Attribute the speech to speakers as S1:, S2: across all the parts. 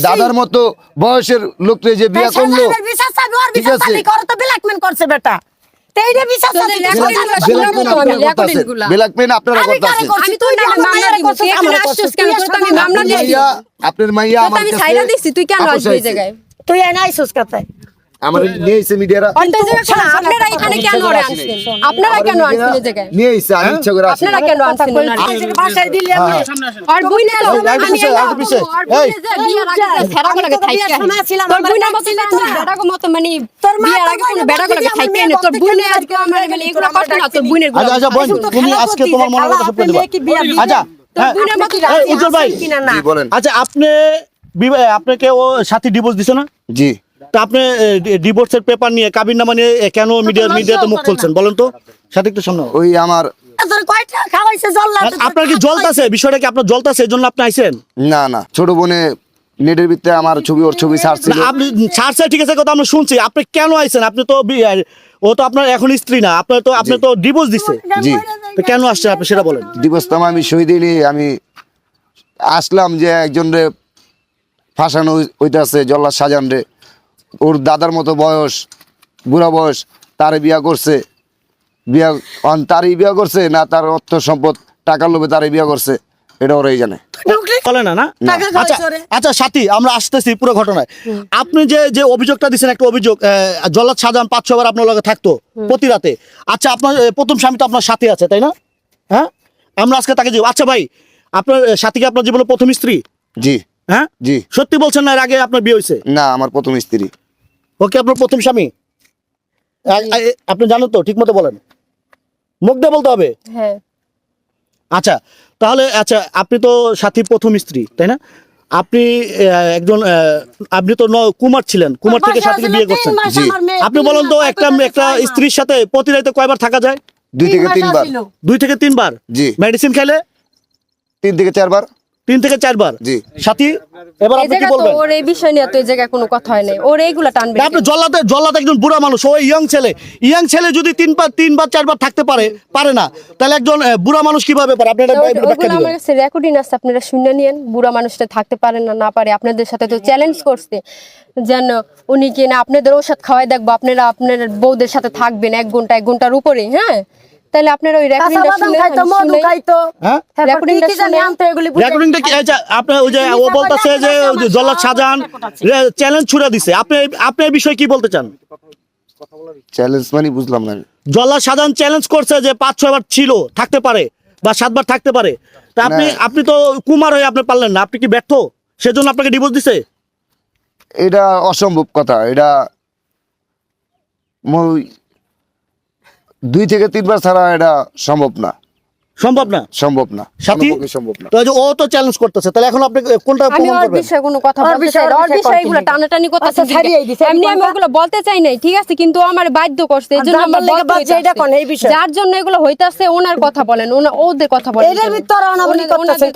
S1: দাদার মতো বয়সের লোককে যে বিয়ে করল। ঠিক আছে।
S2: করছে বেটা।
S1: আপনারা মাইয়া
S3: তুই কেন
S2: তুই এনে আইসুস কথায়
S1: আমার নিয়ে এসে মিডিয়ারা?
S3: আপনারা এখানে কেন আনছেন? আপনারা কেন আনছেন এই জায়গায়
S1: নিয়ে এসে আমি ইচ্ছা করে আসি
S3: আপনারা কেন আনছেন?
S2: বাসায় দিলি আমি
S3: আর বুইনা তো
S1: এই, আরেকটু
S3: আমি থাইকে
S2: বিয়ের সময় ছিলাম,
S3: তোর
S2: আমার
S3: বুইনা
S2: কাছে
S3: তোর
S2: না।
S3: বেটাকে মতো মানে
S2: তোর মা
S3: আগে কোনো বেটা থাইকে
S2: মেয়ে
S3: নে তোর
S2: বলতে
S3: বুইনা আজকে আমার মানে এগুলো করতে না তোর বুইনের
S4: আচ্ছা আচ্ছা বোন তুমি আজকে তোমার মনের কথা
S2: বিয়া দিবেন?
S4: আচ্ছা
S3: তোর
S4: হ্যাঁ, এই, উজ্জ্বল ভাই
S2: না
S4: আচ্ছা আপনি বিবাহ আপনাকে ও সাথী ডিভোর্স দিছে না
S1: জি
S4: তা আপনি ডিভোর্সের পেপার নিয়ে কাবিন নামা নিয়ে কেন মিডিয়া মিডিয়াতে মুখ খুলছেন? বলেন তো। সাথে একটু সামনে
S1: ওই আমার
S2: জল্লা
S4: আপনার কি জ্বলতাছে? বিষয়টা কি আপনার জ্বলতাছে? এই জন্য আপনি আইছেন?
S1: না না। ছোট বোনে নেটের ভিতরে আমার ছবি ওর ছবি ছাড়ছিল।
S4: না, আপনি ছাড়ছে ঠিক আছে কথা আমরা শুনছি। আপনি কেন আইছেন? আপনি তো ও তো আপনার এখন স্ত্রী না। আপনার তো আপনি তো ডিভোর্স দিছে।
S1: জি।
S4: তো কেন আসছেন আপনি সেটা বলেন।
S1: ডিভোর্স তো আমি শহীদিনী আমি আসলাম যে একজন রে ফাঁসানো হইতাছে জল্লাদ সাজান রে। ওর দাদার মতো বয়স বুড়া বয়স তারে বিয়া করছে। বিয়া তারই বিয়া করছে না তার অর্থ সম্পদ টাকার লোভে তারে বিয়া করছে। এটা ওরাই জানে।
S4: বলে না না? আচ্ছা আচ্ছা সাথী আমরা আসতেছি পুরো ঘটনায়। আপনি যে যে অভিযোগটা দিচ্ছেন একটা অভিযোগ আহ, জল্লাদ সাজান পাঁচ ছবার আপনার লগে থাকতো প্রতি রাতে। আচ্ছা আপনার প্রথম স্বামী তো আপনার সাথে আছে তাই না? হ্যাঁ? আমরা আজকে তাকে যাব আচ্ছা ভাই আপনার সাথীকে আপনার জীবনে প্রথম স্ত্রী?
S1: জি।
S4: হ্যাঁ?
S1: জি।
S4: সত্যি বলছেন না এর আগে আপনার বিয়ে হয়েছে
S1: না আমার প্রথম স্ত্রী।
S4: ওকে আপনার প্রথম স্বামী? আপনি জানেন তো ঠিক মতো বলেন। মুখ দিয়ে বলতে হবে?
S3: হ্যাঁ।
S4: আচ্ছা তাহলে আচ্ছা আপনি তো সাথীর প্রথম স্ত্রী তাই না? আপনি আহ, একজন আহ, আপনি তো ন- কুমার ছিলেন কুমার থেকে সাথীকে বিয়ে করছেন।
S1: জি।
S4: আপনি বলেন তো একটা একটা স্ত্রীর সাথে প্রতি রাতে কয়বার থাকা যায়?
S1: দুই থেকে তিনবার।
S4: দুই থেকে তিনবার?
S1: জি।
S4: মেডিসিন খেলে?
S1: তিন থেকে চারবার।
S4: তিন থেকে চারবার। সাথী এবার আপনি কি বলবেন?
S3: ওর এই বিষয় নিয়ে তো এই জায়গায় কোনো কথা হয় নাই। ওর এইগুলা টানবে
S4: না, আপনি জল্লাতে জল্লাতে একজন বুড়া মানুষ ও ইয়ং ছেলে। ইয়ং ছেলে যদি তিনবার তিনবার চারবার থাকতে পারে পারে না তাহলে একজন বুড়া মানুষ কীভাবে পারে? আপনি এটা
S3: ওগুলো আমার কাছে রেকর্ডিং আছে আপনারা শুনে নিয়েন বুড়া মানুষটা থাকতে পারে না না পারে। আপনাদের সাথে তো চ্যালেঞ্জ করছে যেন উনি কি না আপনাদের ওষুধ খাওয়াই দেখব আপনারা আপনার বউদের সাথে থাকবেন এক ঘণ্টা এক ঘণ্টার উপরে হ্যাঁ? তাহলে আপনারা ওই রেকর্ডিংটা শুনে
S2: খাইতো, মধু খাইতো।
S4: হ্যাঁ?
S3: রেকর্ডিংটা শুনে-
S2: আনতো এগুলি
S4: রেকর্ডিংটা কি? আপনি ওই যে ও বলতেছে যে জল্লাদ শাহজাহান চ্যালেঞ্জ ছুড়ে দিছে। আপনি আপনি এই বিষয়ে কি বলতে চান?
S1: চ্যালেঞ্জ মানে বুঝলাম না।
S4: জল্লাদ শাহজাহান চ্যালেঞ্জ করছে যে পাঁচ ছয়বার ছিল থাকতে পারে বা সাতবার থাকতে পারে। তা আপনি আপনি তো কুমার হয়ে আপনি পারলেন না। আপনি কি ব্যর্থ? সেজন্য আপনাকে ডিভোর্স দিছে?
S1: এটা অসম্ভব কথা। এটা মই- দুই থেকে তিনবার ছাড়া এটা সম্ভব না।
S4: সম্ভব না?
S1: সম্ভব না।
S4: সাথী?
S1: সম্ভব না।
S4: তো ও তো চ্যালেঞ্জ করতেছে তাহলে এখন আপনি কোনটা প্রমাণ
S3: বিষয়ে কোনো কথা বলতে চাই না।
S2: ওর
S3: ওর
S2: বিষয়ে
S3: বিষয়ে এগুলো
S2: continue।
S3: টানাটানি করতেছে
S2: দিছে,
S3: এমনি আমি ওগুলো বলতে চাই নাই ঠিক আছে? কিন্তু আমার বাধ্য করছে এই জন্য
S2: যার
S3: আমার
S2: লেগে
S3: বলতে
S2: এটা কোন এই বিষয়?
S3: যার জন্য এগুলো হইতাছে ওনার কথা বলেন ওনা- ওদের কথা বলেন
S2: করতেছেন,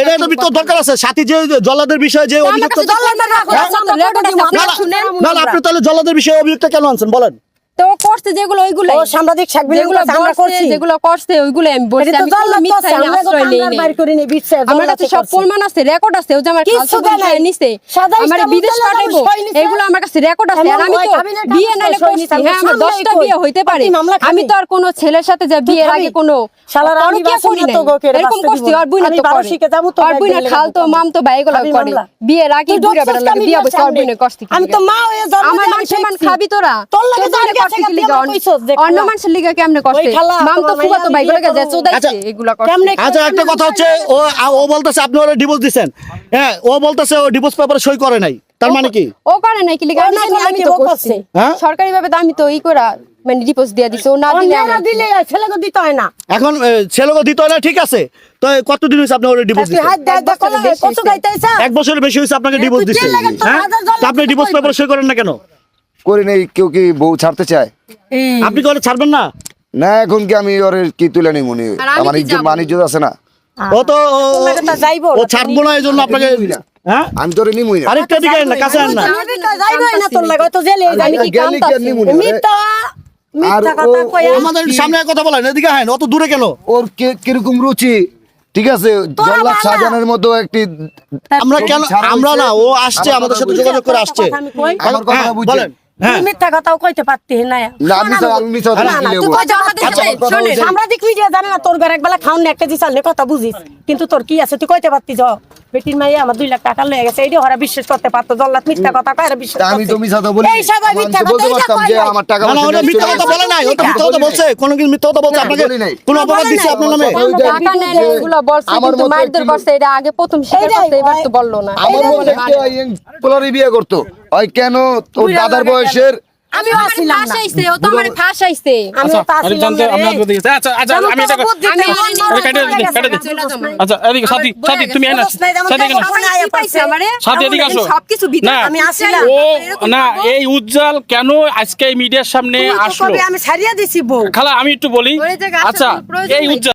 S4: এটা দরকার আছে। সাথী যে জল্লাদের বিষয়ে যে
S2: না, না,
S4: আপনি তাহলে জল্লাদের বিষয়ে অভিযোগটা কেন আনছেন? বলেন।
S3: তো করছে যেগুলো ওইগুলো
S2: ও সাংবাদিক আমরা
S3: করছি। যেগুলো করছে ওইগুলো আমি বলছি
S2: তো
S3: আমি মিথ্যা
S2: আমরা তো বাইর করে বিচ্ছে,
S3: আমার কাছে সব প্রমাণ আছে রেকর্ড আছে ও যে আমার। নিছে। আমার বিদেশ পাঠাইবো এগুলো আমার কাছে রেকর্ড আছে। আর আমি তো বিয়ে নাইলে করছি হ্যাঁ আমার বিয়ে হইতে পারে। আমি তো আর কোনো ছেলের সাথে যে বিয়ের আগে কোনো
S2: শালার আমি বাসন
S3: করি
S2: না
S3: এরকম করছি আর বুইনা তো করে।
S2: শিখে যাব তো
S3: আর বুইনা খাল তো মাম তো ভাই এগুলো করে বিয়ের আগে বুড়া বেড়া লাগে বিয়া বসে আর বুইনা কষ্ট
S2: আমি তো মা হয়ে জন্ম
S3: আমার মান সম্মান খাবি তোরা
S2: তোর লাগে
S3: অন্য মানুষের লিগা কেমনে মাম তো তো ভাই চোদাইছে এগুলা
S4: আচ্ছা একটা কথা হচ্ছে ও ও বলতেছে আপনি ওরা ডিভোর্স হ্যাঁ ও বলতেছে ও ডিভোর্স পেপারে সই করে নাই। তার মানে কি?
S3: ও করে নাই কি লিগা? আমি
S2: না
S3: জানি,
S2: করলে
S3: আমি
S2: কি
S3: তো করছি।
S4: হ্যাঁ?
S3: সরকারি ভাবে তো আমি তো ই করা মানে ডিপোজ দিয়ে দিছি ও না দিলে
S2: মেয়েরা দিলে ছেলেকে দিতে হয় না।
S4: এখন ছেলেকে দিতে হয় না ঠিক আছে। তো কতদিন আপনি ওরা
S2: দেয়
S3: এক বছরের বেশি
S4: আপনাকে ডিভোর্স হ্যাঁ? আপনি
S2: কইবি?
S4: সই করেন না কেন?
S1: করি নেই কেউ কি বউ ছাড়তে চায়?
S4: আপনি কি ছাড়বেন না?
S1: না এখন কি আমি ওর কি তুলে নিই মনে
S3: আর
S1: আমার ইজ্জত মান ইজ্জত আছে না।
S4: ও তো ও- ছাড়বো না এই জন্য আপনাকে হ্যাঁ?
S1: আমি তোরে নিমুই না।
S4: আরেকটা দিকে না কাছে আন না।
S2: আমি না তোর লাগে, তো জেলে যাবি।
S1: এটা গেলি কেন নিমুই না। রে?
S2: মিথ্যা মিথ্যা
S1: আর
S2: কথা
S1: ও-
S2: কইয়া
S4: আমাদের সামনে কথা বলেন এদিকে হ্যাঁ অত দূরে কেন
S1: ওর কে- কীরকম রুচি? ঠিক আছে জল্লাদ শাহজাহানের মতো একটি
S4: আমরা কেন আমরা না ও আসছে আমাদের সাথে যোগাযোগ করে আসছে?
S1: আমার কথা
S4: হ্যাঁ, হ্যাঁ।
S2: মিথ্যা কথাও কইতে পারতি না।
S1: না, আমি তো- কথা
S2: না, না,
S1: কি
S2: তুই
S1: বলব?
S2: কইতে পারতি না।
S3: আচ্ছা, আমার কথা
S2: শোনে,
S1: বলছেন।
S2: সাংবাদিক মিডিয়া জানে না তোর ঘরে একবেলা খাওন না, এক কেজি কথা বুঝিস। কিন্তু তোর কি আছে তুই কইতে পারতি য। বেটির মাইয়া আমার দুই লাখ টাকা লয়ে গেছে এইটা ওরা বিশ্বাস করতে পারতো জল্লাদ মিথ্যা কথা কয় বিশ্বাস
S1: আমি তো মিথ্যা বলি
S2: এই সবাই মিথ্যা
S1: বলতে পারতাম যে আমার টাকা
S4: না না ওটা মিথ্যা কথা বলে নাই ওটা মিথ্যা কথা বলছে কোনো কিছু মিথ্যা কথা বলছে আপনাকে
S1: বলি নাই।
S4: কোনো
S2: না,
S4: অপরাধ
S2: বলে
S4: আপনার নামে?
S3: টাকা নেন এগুলো বলছে কিন্তু মারধর করছে এটা আগে প্রথম এবার তো বলল না।
S1: আমার বিয়ে করতো ওই কেন তোর দাদার বয়সের
S2: আমি আসছিলাম না
S3: ফাঁসাইছে ও তো আমার ফাঁসাইছে
S2: আমি
S5: আচ্ছা,
S2: তো
S5: আরে
S2: না
S5: আমি আপনাকে দিয়েছি। আচ্ছা, আচ্ছা, আমি এটা-
S3: আমি
S2: তেমন
S3: জানি না।
S2: মনে
S5: কেটে
S2: করে
S5: কেটে
S2: না।
S5: আচ্ছা, এদিকে, সাথী, সাথী, তুমি এখানে সাথী, এখানে? সাথী, এদিকে আসো।
S3: সবকিছু ভিতরে
S5: না,
S2: আমি আসছিলাম।
S5: ও না এই উজ্জ্বল কেন আজকে এই মিডিয়ার সামনে আসলো
S2: আমি ছাড়িয়ে দিছি বউ
S5: খালা আমি একটু বলি আচ্ছা এই উজ্জ্বল